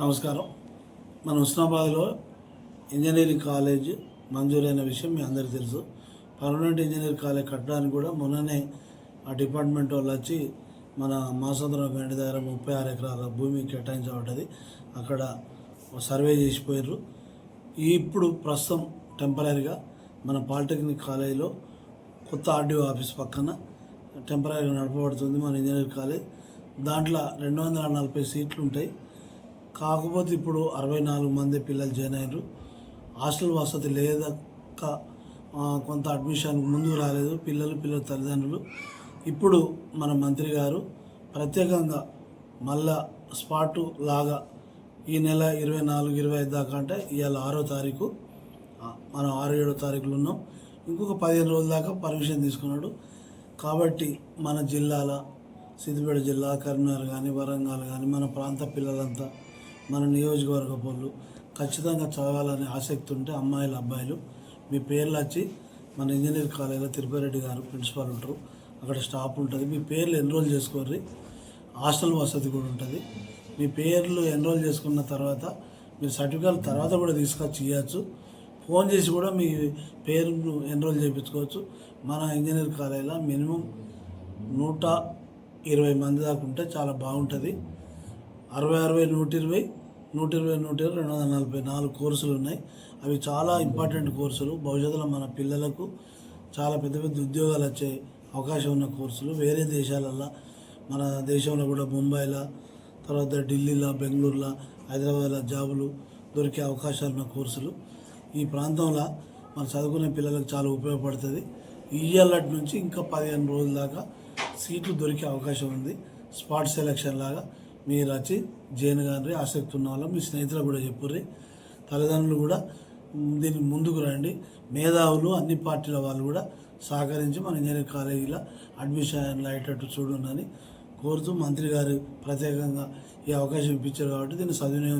నమస్కారం. మన హుస్నాబాద్లో engineering college మంజూరైన విషయం మీ అందరికీ తెలుసు. పర్మనెంట్ ఇంజనీర్ కాలేజ్ కట్టడానికి కూడా మొన్ననే ఆ డిపార్ట్మెంట్ వాళ్ళు వచ్చి మన మాసంద్రం గంట దగ్గర ముప్పై ఆరు ఎకరాల భూమి కేటాయించబడ్డది. అక్కడ సర్వే చేసిపోయారు ఇప్పుడు ప్రస్తుతం టెంపరీగా మన పాలిటెక్నిక్ కాలేజీలో కొత్త ఆర్డీఓ ఆఫీస్ పక్కన టెంపరీగా నడపబడుతుంది మన ఇంజనీరింగ్ కాలేజ్. దాంట్లో రెండు వందల నలభై సీట్లు ఉంటాయి. కాకపోతే ఇప్పుడు అరవై నాలుగు మంది పిల్లలు జాయిన్ అయ్యారు హాస్టల్ వసతి లేదక్క కొంత అడ్మిషన్ ముందుకు రాలేదు. పిల్లలు పిల్లల తల్లిదండ్రులు. ఇప్పుడు మన మంత్రి గారు ప్రత్యేకంగా మళ్ళా స్పాటు లాగా ఈ నెల ఇరవై నాలుగు ఇరవై ఐదు దాకా అంటే ఇవాళ ఆరో తారీఖు మనం ఆరు ఏడో తారీఖులు ఉన్నాం. ఇంకొక పదిహేను రోజుల దాకా పర్మిషన్ తీసుకున్నాడు. కాబట్టి మన జిల్లాల సిద్దిపేట జిల్లా కరీంనగర్ కానీ వరంగల్ కానీ మన ప్రాంత పిల్లలంతా మన నియోజకవర్గ పనులు ఖచ్చితంగా చదవాలనే ఆసక్తి ఉంటే అమ్మాయిలు అబ్బాయిలు మీ పేర్లు వచ్చి మన ఇంజనీర్ కాలేజీలో తిరుపతిరెడ్డి గారు ప్రిన్సిపాల్ ఉంటారు. అక్కడ స్టాఫ్ ఉంటుంది. మీ పేర్లు ఎన్రోల్ చేసుకోర్రి? హాస్టల్ వసతి కూడా ఉంటుంది. మీ పేర్లు ఎన్రోల్ చేసుకున్న తర్వాత మీరు సర్టిఫికేట్ తర్వాత కూడా తీసుకొచ్చి ఇవ్వచ్చు ఫోన్ చేసి కూడా మీ పేరును ఎన్రోల్ చేయించుకోవచ్చు. మన ఇంజనీర్ కాలేజీలో మినిమం నూట ఇరవై మంది దాకా ఉంటే చాలా బాగుంటుంది. అరవై అరవై నూట ఇరవై నూట ఇరవై నూట ఇరవై రెండు వందల నలభై నాలుగు కోర్సులు ఉన్నాయి. అవి చాలా ఇంపార్టెంట్ కోర్సులు. భవిష్యత్తులో మన పిల్లలకు చాలా పెద్ద పెద్ద ఉద్యోగాలు వచ్చే అవకాశం ఉన్న కోర్సులు. వేరే దేశాలల్లో మన దేశంలో కూడా ముంబైలో తర్వాత ఢిల్లీలో బెంగళూరులో హైదరాబాద్లో జాబులు దొరికే అవకాశాలు ఉన్న కోర్సులు. ఈ ప్రాంతంలో మన చదువుకునే పిల్లలకు చాలా ఉపయోగపడుతుంది. ఇయ్యాలటి నుంచి ఇంకా పదిహేను రోజుల దాకా సీట్లు దొరికే అవకాశం ఉంది. స్పాట్ సెలక్షన్ లాగా. మీరు వచ్చి జైన్ గారి ఆసక్తి ఉన్న వాళ్ళు మీ స్నేహితులు కూడా చెప్పుర్రి. తల్లిదండ్రులు కూడా దీన్ని ముందుకు రండి. మేధావులు అన్ని పార్టీల వాళ్ళు కూడా సహకరించి మన ఇంజనీరింగ్ కాలేజీలో అడ్మిషన్ అయ్యేటట్టు చూడండి కోరుతూ మంత్రి గారు ప్రత్యేకంగా ఈ అవకాశం ఇప్పించారు కాబట్టి దీన్ని సద్వినియోగం